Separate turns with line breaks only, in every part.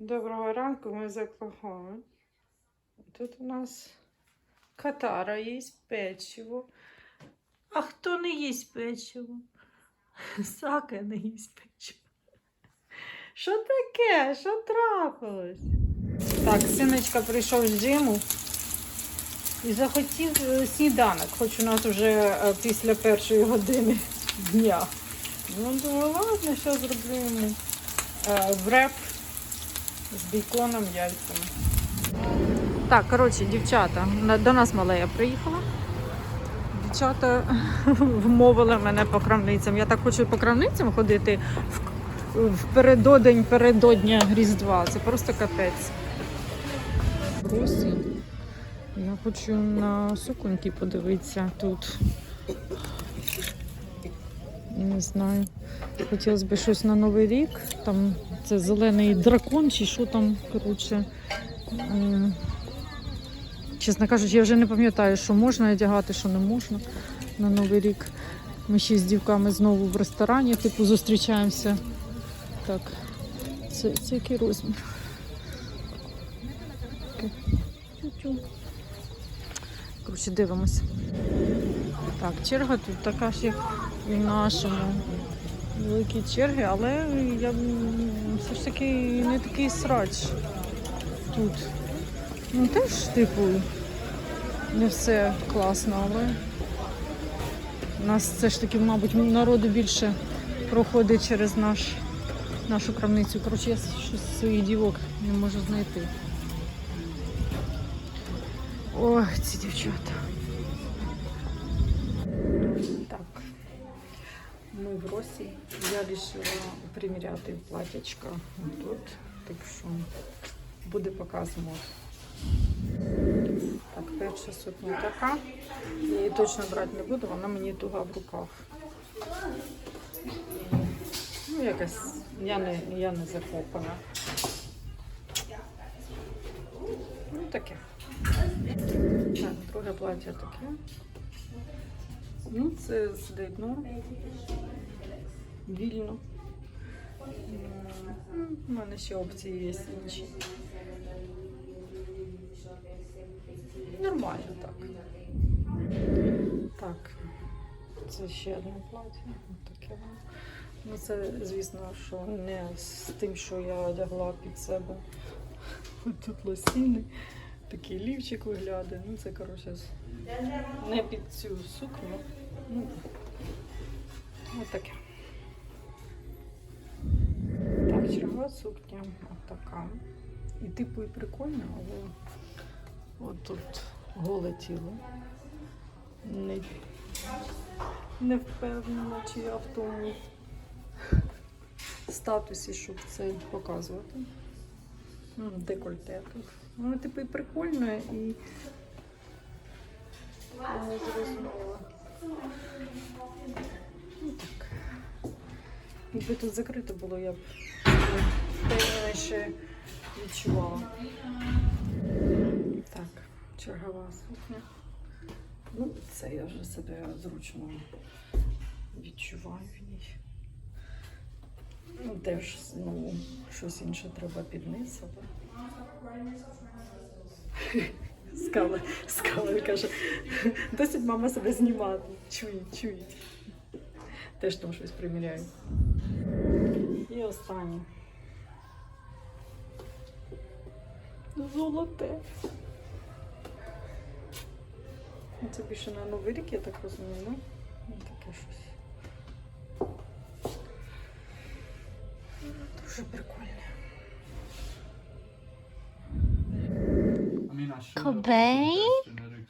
Доброго ранку, ми за кого? Тут у нас катара їсть печиво. А хто не їсть печиво? Сака не їсть печиво. Що таке? Що трапилось? Так, синочка прийшов з джиму і захотів е, сніданок, хоч у нас вже е, після першої години дня. Ну, думаю, ладно, що зроблю йому. Е, Вреп з бейконом, яйцями. Так, коротше, дівчата, до нас малея приїхала. Дівчата вмовили мене по крамницям. Я так хочу по крамницям ходити в, передодень передодня Різдва. Це просто капець. Я хочу на суконьки подивитися тут. Не знаю. Хотілося б щось на Новий рік. Там це зелений дракон чи що там, коротше. Чесно кажучи, я вже не пам'ятаю, що можна одягати, що не можна на Новий рік. Ми ще з дівками знову в ресторані, типу, зустрічаємося. Так, це, це який розмір? Коротше, дивимося. Так, черга тут така ж, як і нашому. Великі черги, але я все ж таки не такий срач тут. Ну теж, типу, не все класно, але у нас все ж таки, мабуть, народу більше проходить через наш, нашу крамницю. Коротше, я щось своїх дівок не можу знайти. Ой, ці дівчата. Ми в Росії. Я вирішила приміряти платячка тут. Так що буде показ мод. Так, перша сукня така. Я її точно брати не буду, вона мені туга в руках. Ну, якась я не, я не захоплена. Ну, таке. Так, друге плаття таке. Ну, це сидить норм. Вільно. У мене ще опції є інші. Нормально так. Так. Це ще одне плаття. Таке воно. Ну, це, звісно, що не з тим, що я одягла під себе. Тут лосіни, такий лівчик виглядає. Ну, це, коротше, не під цю сукню. Ну, ось таке. Так, чергова сукня така. І типу і прикольно, але от тут голе тіло. Не, не впевнена, чи я в тому статусі, щоб це показувати. Ну, Декольте тут. Воно типу і прикольно і. Зрозуміла. Ну. Якби тут закрито було, я б впевненіше відчувала. Так, чергова сукня. Ну, це я вже себе зручно відчуваю в ній. Ну, теж ну, щось інше треба під але. Скала, скала каже, досить мама себе знімати. Чують, чують. Теж там щось приміряю. І останнє. Золоте. Ну, Це більше на Новий рік, я так розумію, ну? Ну, таке щось. Дуже прикольне.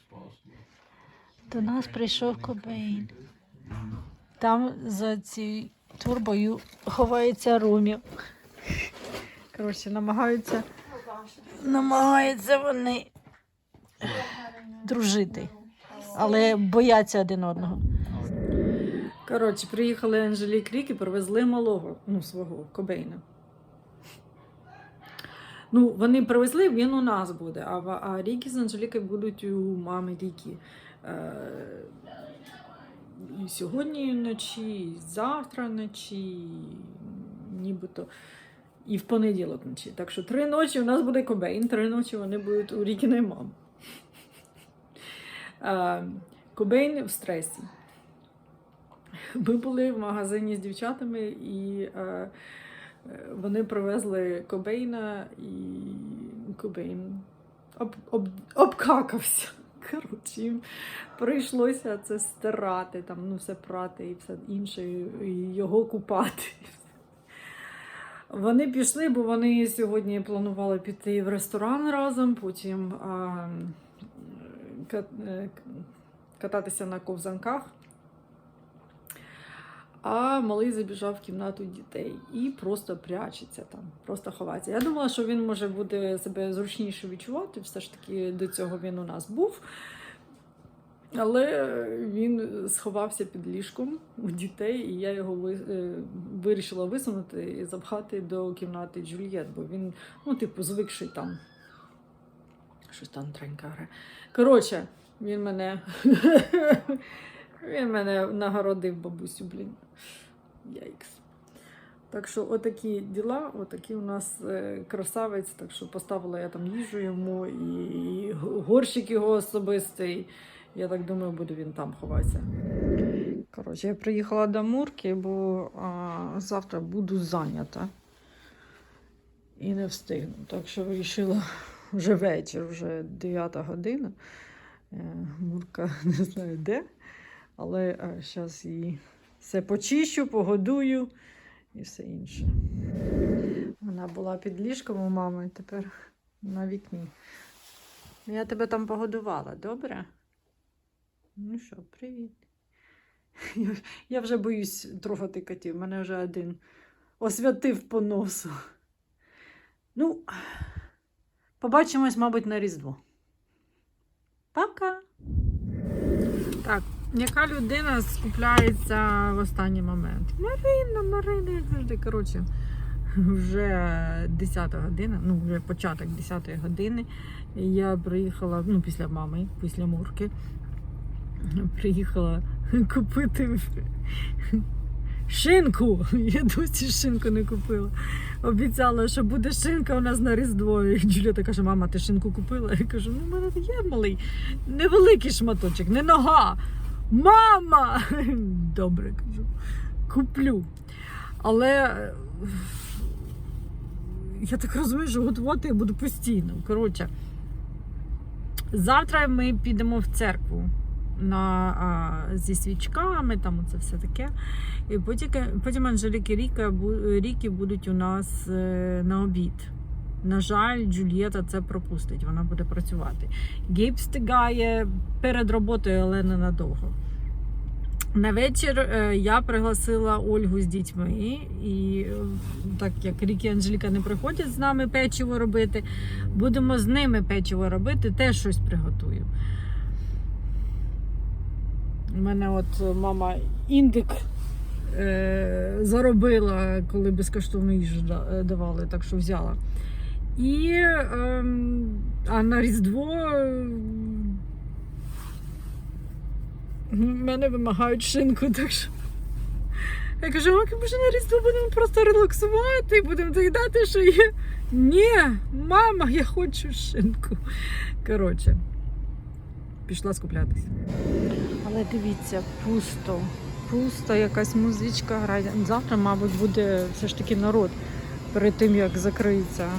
Possible.
До нас прийшов Кобейн. Там за цією турбою ховається Румі.
Коротше, намагаються.
Намагаються вони дружити, але бояться один одного.
Коротше, приїхали Анжелік Рік і привезли малого, ну, свого Кобейна. Ну, вони привезли, він у нас буде, а, а Рікі з Анжелікою будуть у мами Рікі. Е, і сьогодні вночі, і завтра вночі, нібито. і в понеділок вночі. Так що три ночі у нас буде Кобейн, три ночі вони будуть у Рікіної мами. Е, Кобейн в стресі. Ми були в магазині з дівчатами, і е, вони привезли Кобейна, і Кобейн об, об, обкакався. Коротше, їм прийшлося це стирати, там, ну, все прати і все інше, і його купати. Вони пішли, бо вони сьогодні планували піти в ресторан разом, потім а, е, кататися на ковзанках. А малий забіжав в кімнату дітей і просто прячеться там, просто ховається. Я думала, що він може буде себе зручніше відчувати. Все ж таки до цього він у нас був. Але він сховався під ліжком у дітей, і я його е, вирішила висунути і запхати до кімнати Джульєт, бо він, ну, типу, звикший там. Щось там тренькаре. Коротше, він мене. Він мене нагородив бабусю, блін. Яйкс. Так що отакі діла, отакий у нас е, красавець. Так що поставила я там їжу йому і горщик його особистий. Я так думаю, буде він там ховатися. Коротше, я приїхала до Мурки, бо а, завтра буду зайнята і не встигну. Так що вирішила вже вечір, вже 9 година. Е, Мурка не знаю де, але зараз її все почищу, погодую і все інше. Вона була під ліжком у мами, тепер на вікні. Я тебе там погодувала, добре? Ну що, привіт. Я, вже боюсь трогати котів. Мене вже один освятив по носу. Ну, побачимось, мабуть, на Різдво. Пока. Так, яка людина скупляється в останній момент? Марина, Марина, як завжди. Коротше, вже 10 година, ну, вже початок 10 години. Я приїхала, ну, після мами, після Мурки. Приїхала купити шинку. Я досі шинку не купила. Обіцяла, що буде шинка у нас на Різдво. І Джуліта каже, мама, ти шинку купила? Я кажу, ну в мене є малий, невеликий шматочок, не нога. Мама! Добре кажу, куплю. Але е, я так розумію, що готувати я буду постійно. Коротше, завтра ми підемо в церкву на, а, зі свічками, там це все таке. І потім, потім Анжеліки Ріки будуть у нас е, на обід. На жаль, Джульєта це пропустить, вона буде працювати. Гейб встигає перед роботою, але ненадовго. На вечір е, я пригласила Ольгу з дітьми, і е, так як Рікі і Анжеліка не приходять з нами печиво робити, будемо з ними печиво робити, теж щось приготую. У мене от мама індик е, заробила, коли безкоштовну їжу давали, так що взяла. І ем, а на Різдво е, мене вимагають шинку, так що. Я кажу, «Маки, може на Різдво будемо просто релаксувати, будемо доїдати, що є. Ні, мама, я хочу шинку. Коротше, пішла скуплятися. Але дивіться, пусто. Пусто, якась музичка грає. Завтра, мабуть, буде все ж таки народ перед тим, як закриється,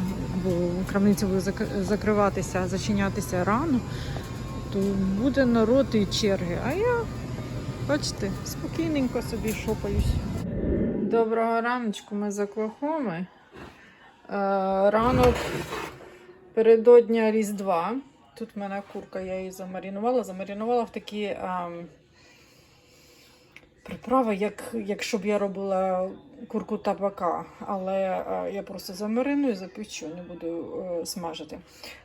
бо крамниця буде закриватися, зачинятися рано, то буде народ і черги. А я, бачите, спокійненько собі шопаюсь. Доброго раночку, ми з Оклахоми. Е, Ранок передодня Різдва. Тут в мене курка, я її замарінувала. Замарінувала в такі приправи, як, якщо б я робила курку табака. Але е, я просто замариную, запечу, не буду е, смажити.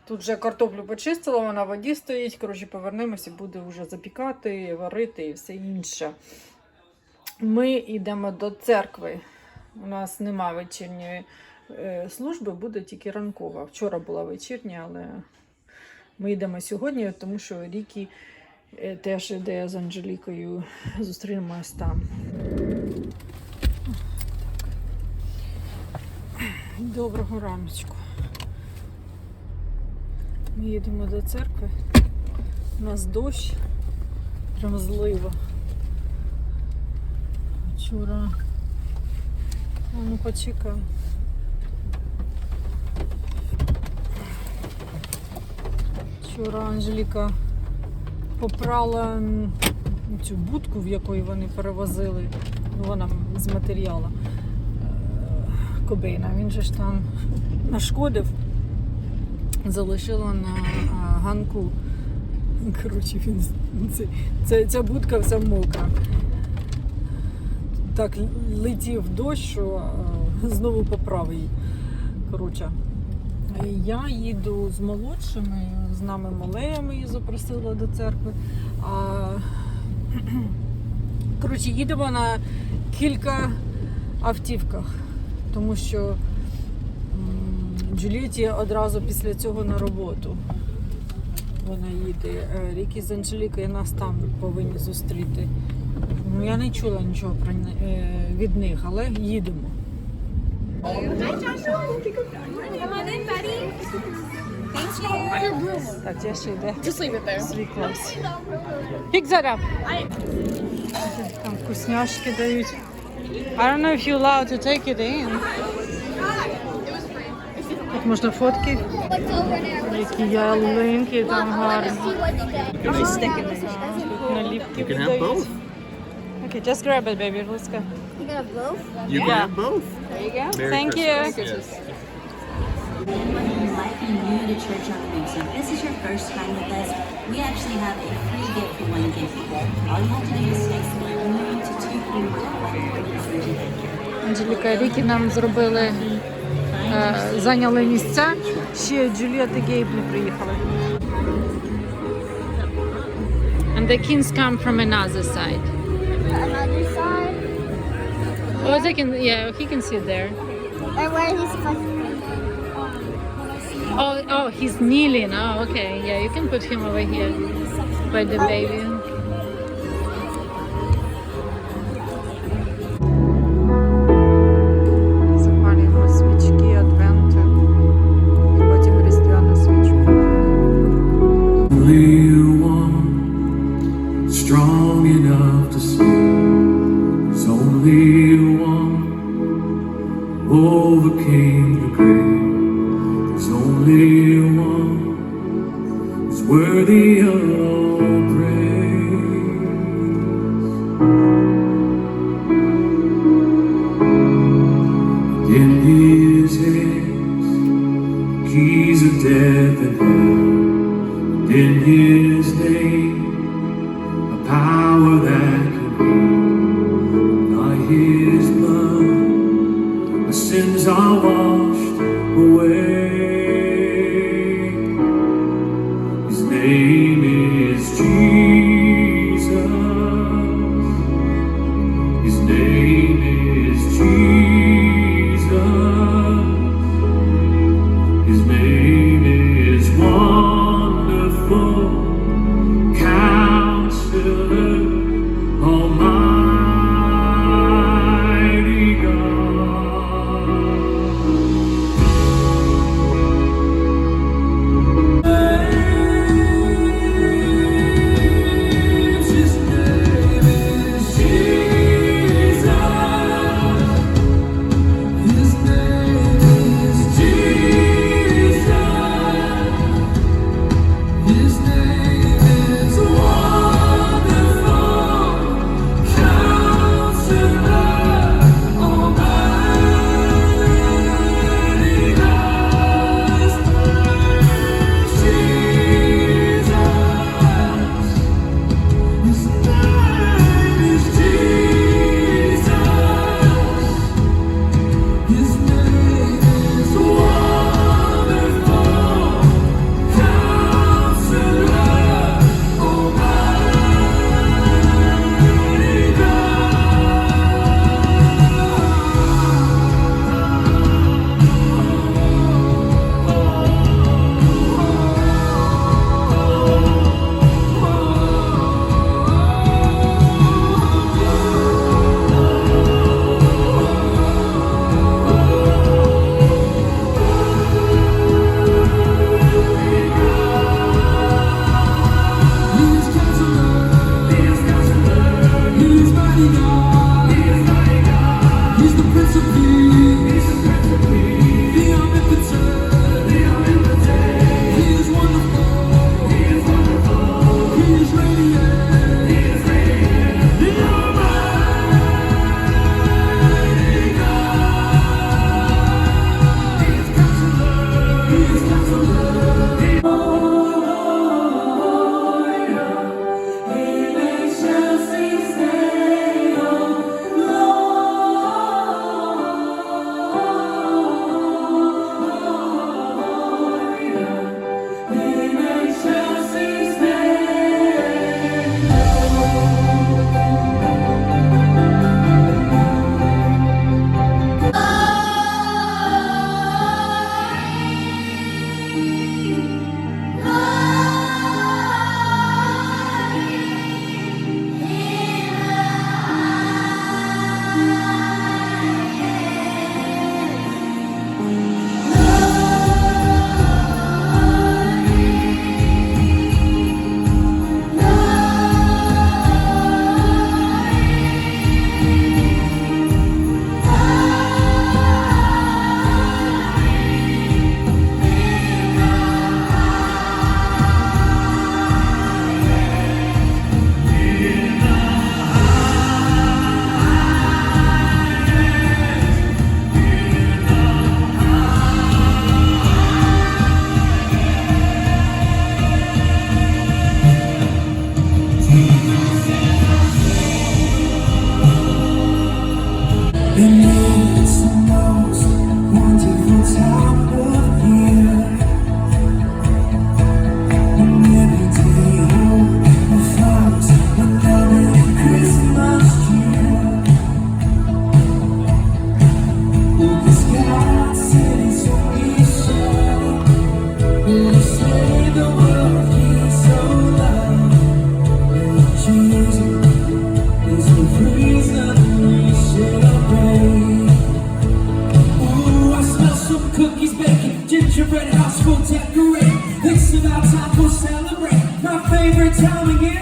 Тут вже картоплю почистила, вона в воді стоїть. Коротше, повернемося, буде вже запікати, варити і все інше. Ми йдемо до церкви. У нас нема вечірньої е, служби, буде тільки ранкова. Вчора була вечірня, але ми йдемо сьогодні, тому що Рікі е, теж йде з Анжелікою. Зустрінемось там. Доброго раночку. Ми їдемо до церкви. У нас дощ, прям злива. Вчора. А, Ну почекай. Вчора Анжеліка попрала цю будку, в якої вони перевозили, ну вона з матеріалу е, Кобейна. Він же ж там нашкодив, залишила на ганку. Коротше, він це, ця будка вся мокра. Так летів дощ, що е, знову поправив її. Коротше, я їду з молодшими, з нами малеями її запросила до церкви. А, коротше, їдемо на кілька автівках, тому що Джуліті одразу після цього на роботу. Вона їде. Е, Рікі з Анжелікою нас там повинні зустріти. Ну, я не чула нічого про е, від них, але їдемо.
Come on in, Betty. Thank you.
Так, я ще йде
Just leave it there.
свій клас. Pick that up. Там вкусняшки дають. I don't know if you're allowed to take it in. Тут можна фотки,
What's over there?
які ялинки там гарні.
See what you get.
Наліпки
You can have
видають.
both.
Okay, just grab it, baby. Let's go.
You got both?
You can
Yeah.
have both.
There you go.
Merry
Thank you.
Christmas. Yes.
Anyone who might be new to Church on the Move, so if this is your first time with us, we actually have a free gift for one gift. All you have to do is text me new to 231
Анжеліка і Рікі нам зробили, е, зайняли місця. Ще Джуліет і Гейб не приїхали. And the kings come from another side.
Another side.
Oh, they can, yeah, he can sit there.
Or where he's fucking.
Oh, oh, he's kneeling. Oh, okay. Yeah, you can put him over here by the baby.
decorate. This is our time to celebrate. My favorite time again.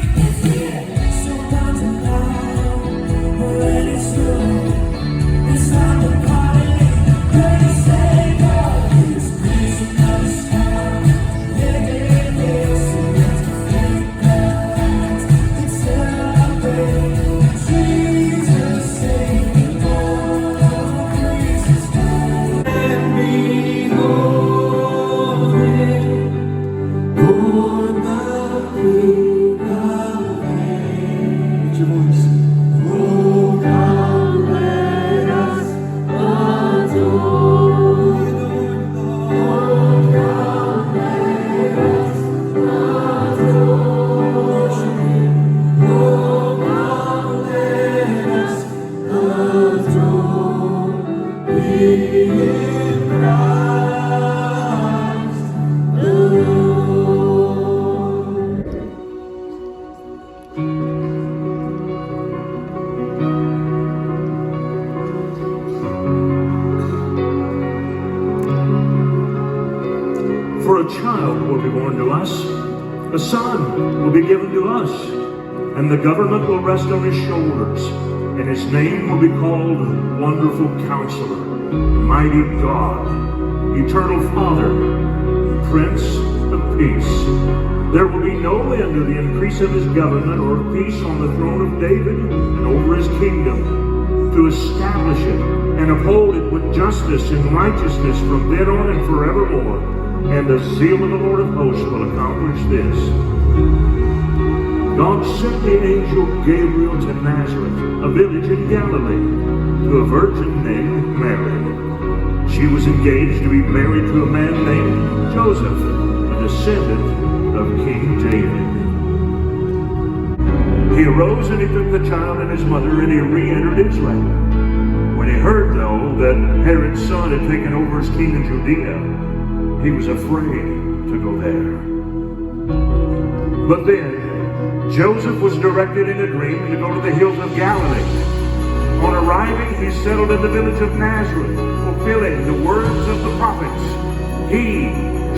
On
his shoulders, and his name will be called Wonderful Counselor, Mighty God, Eternal Father, Prince of Peace. There will be no end to the increase of his government or peace on the throne of David and over his kingdom, to establish it and uphold it with justice and righteousness from then on and forevermore. And the zeal of the Lord of hosts will accomplish this. God sent the angel Gabriel to Nazareth, a village in Galilee, to a virgin named Mary. She was engaged to be married to a man named Joseph, a descendant of King David. He arose and he took the child and his mother and he re-entered Israel. When he heard, though, that Herod's son had taken over as king in Judea, he was afraid to go there. But then, Joseph was directed in a dream to go to the hills of Galilee. On arriving, he settled in the village of Nazareth, fulfilling the words of the prophets. He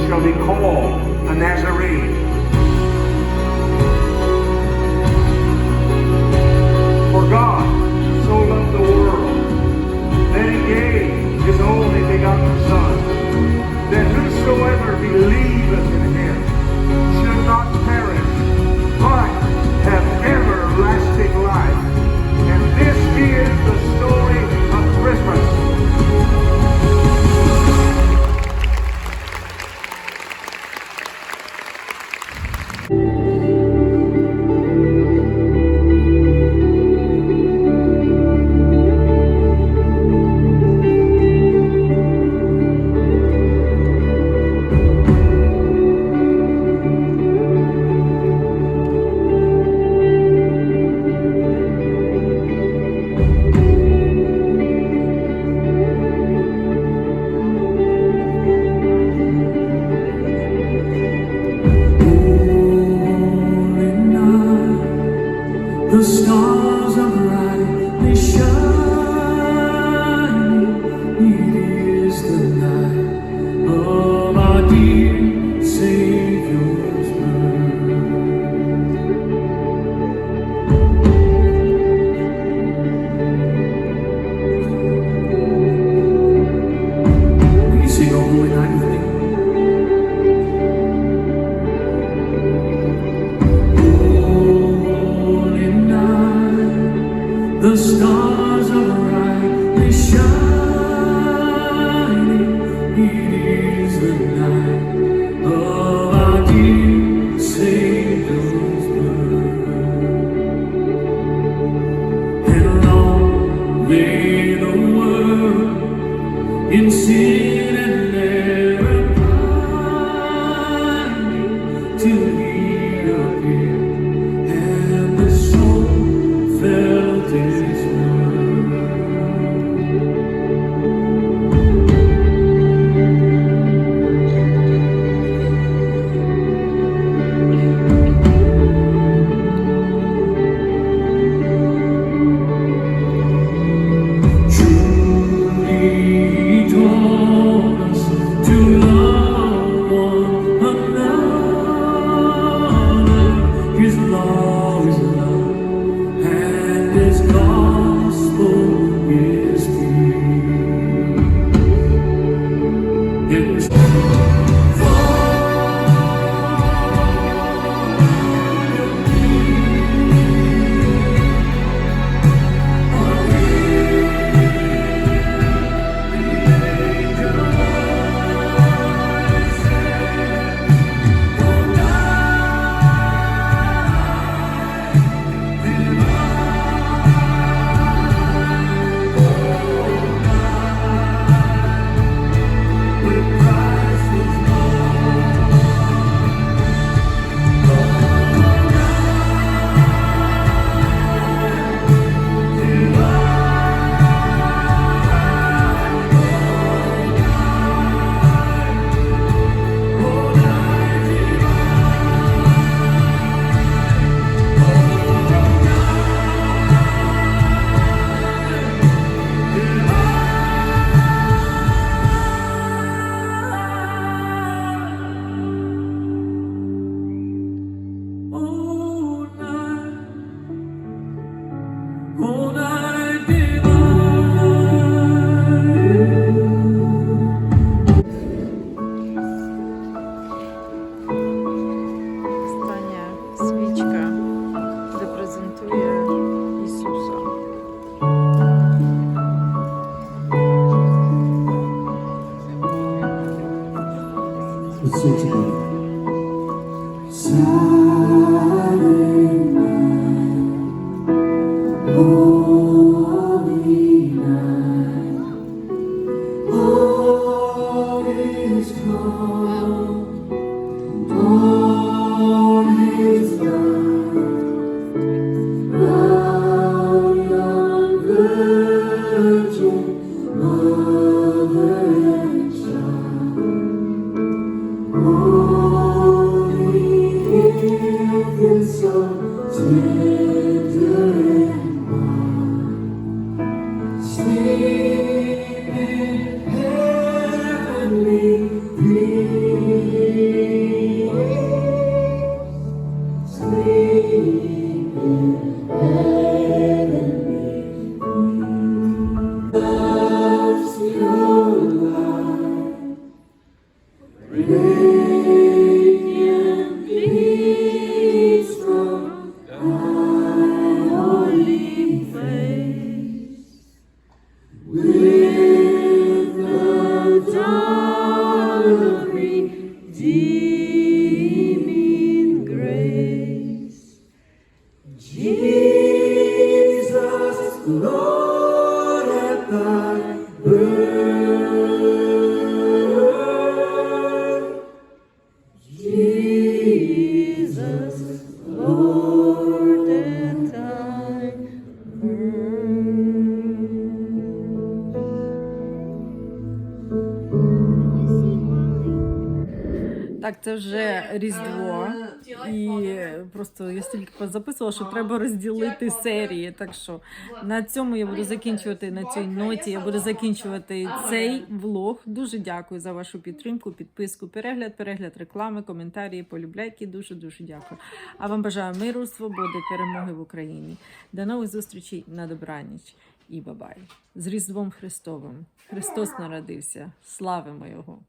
shall be called a Nazarene. For God so loved the world that he gave his only begotten Son, that whosoever believeth in
最这个。
Так, це вже Різдво. І просто я стільки записувала, що треба розділити серії. Так що на цьому я буду закінчувати на цій ноті. Я буду закінчувати цей влог. Дуже дякую за вашу підтримку, підписку, перегляд, перегляд реклами, коментарі, полюбляйки. Дуже дуже дякую. А вам бажаю миру, свободи, перемоги в Україні. До нових зустрічей на добраніч і бабай. З Різдвом Христовим. Христос народився. Славимо Його!